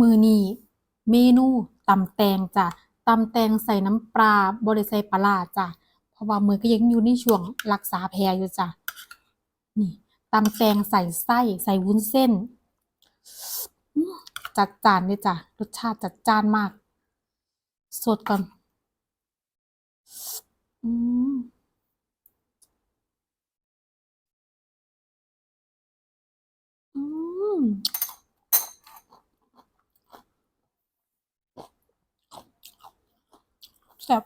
มือนี้เมนูตำแตงจ้ะตำแตงใส่น้ำปลาบ่ได้ใส่ปลาจ้ะเพราะว่ามือก็ยังอยู่ในช่วงรักษาแผลอยู่จ้ะนี่ตำแตงใส่ไส้ใส่วุ้นเส้น จัดจานเลยจ้ะรสชาติจัดจานมาก สดก่อน อืม อืม แซ่บ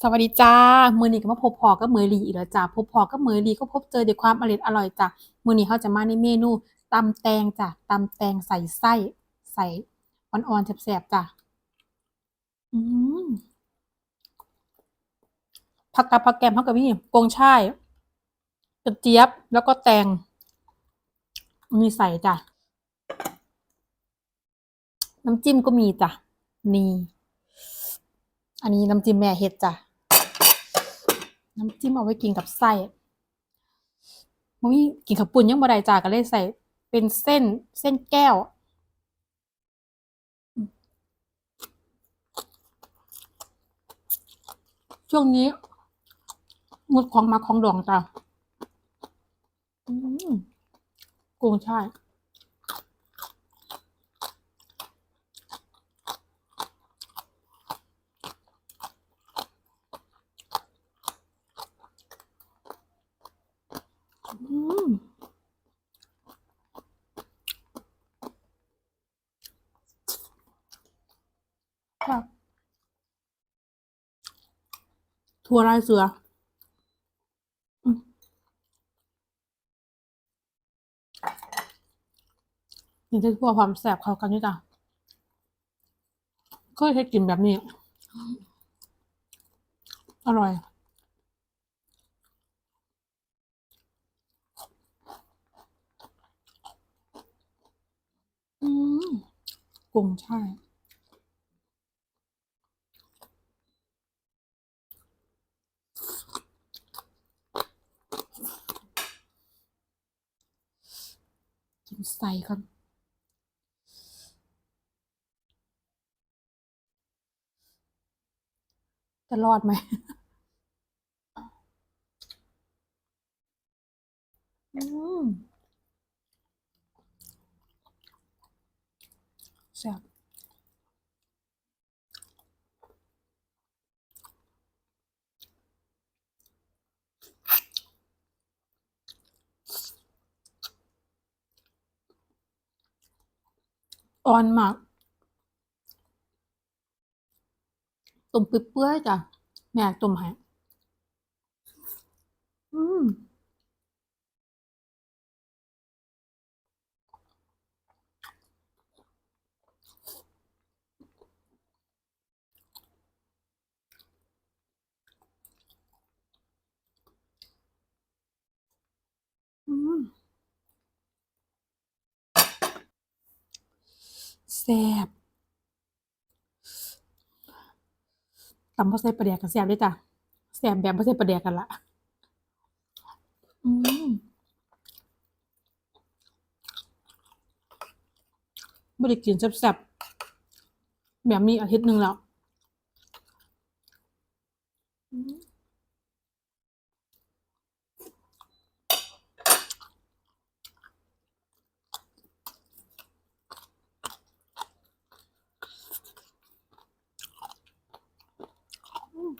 สวัสดีจ้า มื้อนี้ก็มาพบพอกับเมยหลีอีกแล้วจ้ะพบพอกับเมยหลีก็พบเจอเด้วยความอร็ดอร่อยจ้ะมื้อนี้เราจะมาในเมนูตำแตงจ้ะตำแตงใส่ไส้ใส่อ่อนๆแซ่บๆจ้ะอืมผักกับผักแกมเราก็มีกงช่ายกระเจี๊ยบแล้วก็แตง มีใส่จ้ะ น้ำจิ้มก็มีจ้ะ นี่ อันนี้น้ำจิ้มแม่เฮ็ดจ้ะ น้ำจิ้มเอาไว้กินกับไส้บ่มีกินข้าวปุ้นยังบ่ได้จ้ะก็เลยใส่ เป็นเส้นเส้นแก้วช่วงนี้งดของมักของดองจ้ะ อืม กุ้งช่ายถั่วลายเสือ นี่ได้ทั่วความแซ่บเข้ากันอยู่จ้ะเคยเฮ็ดกินแบบนี้ อร่อยอืมกุ้งช่กินไส้ก่อน จะรอดไหมอืมแซ่บอ่อนมาก ต้มเปื่อยๆจ้ะแม่ต้มให้อืมอืมแซ่บ ตำบ่ใส่ปลาแดกก็แซ่บเดะจ้ะแซ่บแบบบ่ใส่ปลาแดกกันละอืมบ่ได้กินแซ่บๆแบบนี้อาทิตย์หนึ่งแล้ว อืม อืม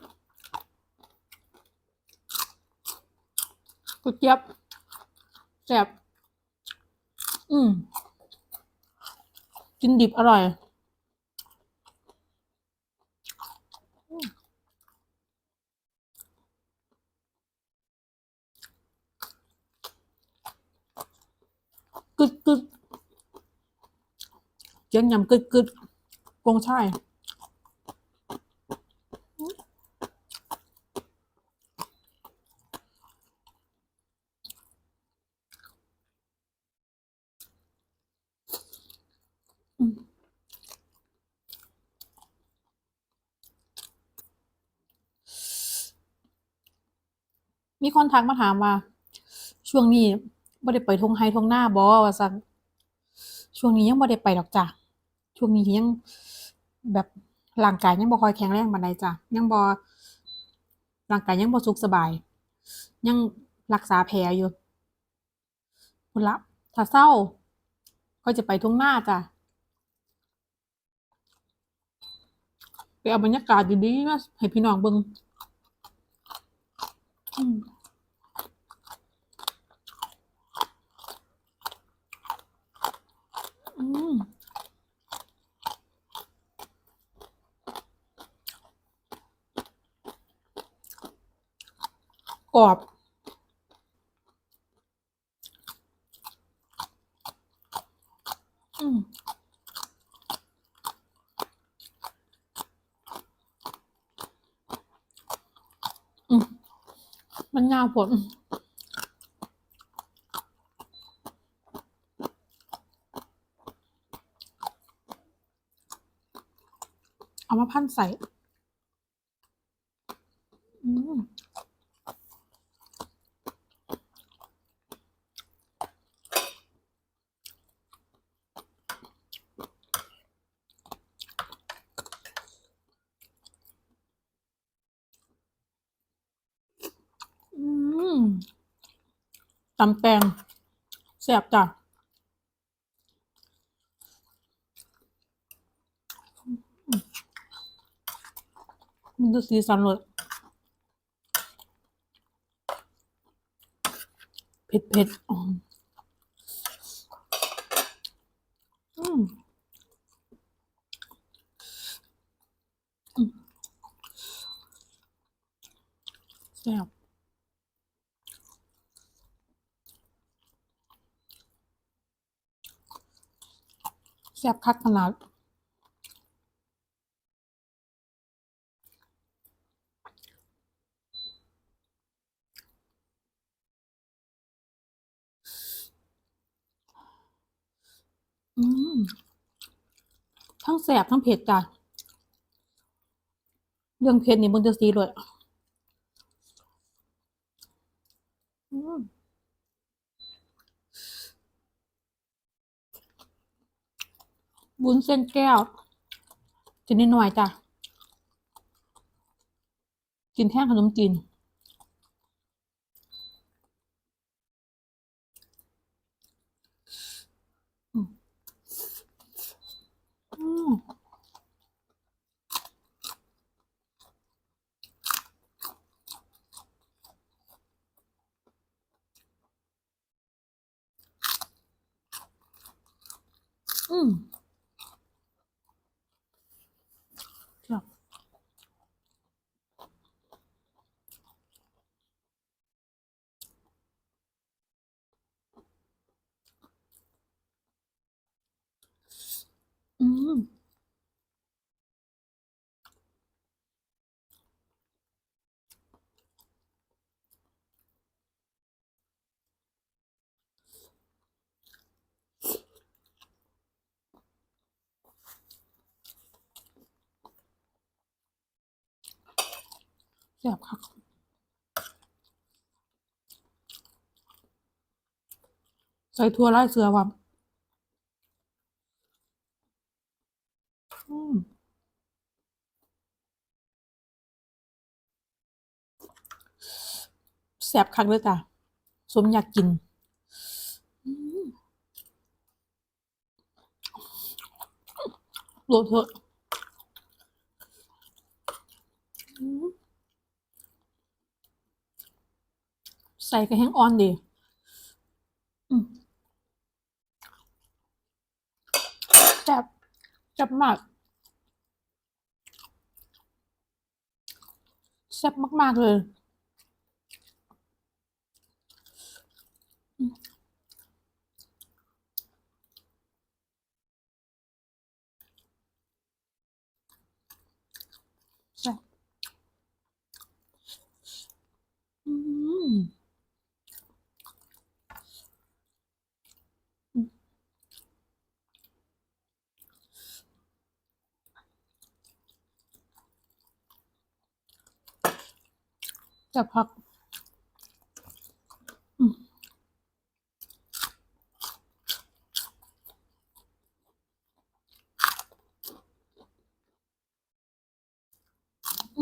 กระเจี๊ยบแซ่บอืมกินดิบอร่อยอืมกึดเสียงยำกึดๆกงช่าย มีคนทักมาถามว่า ช่วงนี้บ่ได้ไปทงไฮทงหน้าบ่ว่าซั่นช่วงนี้ยังบ่ได้ไปดอกจ้ะช่วงนี้ยังแบบร่างกายยังบ่ค่อยแข็งแรงปานใดจ้ะยังบ่ร่างกายยังบ่สุขสบาย ยังรักษาแผลอยู่พุ่นละถ้าเศร้า ก็จะไปทุ่งนาจ้ะไปเอาบรรยากาศดีๆมาให้พี่น้องเบิ่งม อืม กรอบ อืมอืมมันยาวผลเอามาพันใส่ อืม อืม ตำแตงแซ่บจ้ะมันจะสีสันเลยเผ็ดเผ็ดอืมอืมแซ่บ แซ่บคักขนาดทั้งแสบทั้งเผ็ดจ้ะเรื่องเผ็ดนี่มันจะซีเลยอืม บุ้นเส้นแก้วจะนิดหน่อยจ้ะ กินแท่งขนมจีนอืมอืมอืมครับอืม แซ่บครับใส่ถั่วไล่เสือว่ะอืมแซ่บคักเลยจ้ะสมอยากกินโลดเถอะมใส่กระแห้งอ่อนดีอืมแซ่บแซ่บมากแซ่บมาก ๆ เลย อืมแซ่บอืมอืม แซ่บคัก อ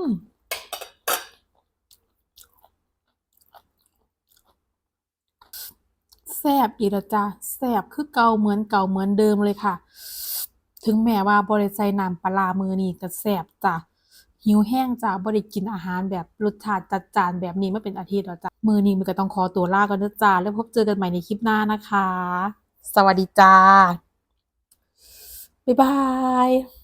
ืม แซบอีกแล้วจ้ะแซบคือเก่าเหมือนเก่าเหมือนเดิมเลยค่ะ ถึงแม้ว่าบ่ได้ใส่น้ำปลามือนี้ก็แซบจ้ะหิวแห้งจ้ะบ่ได้กินอาหารแบบรสชาติจัดจานแบบนี้มาเป็นอาทิตย์แล้วจ้ะมือนี้มื้อก็ต้องขอตัวลาก่อนเด้อจ้าแล้วพบเจอกันใหม่ในคลิปหน้านะคะ สวัสดีจ้าบ๊ายบาย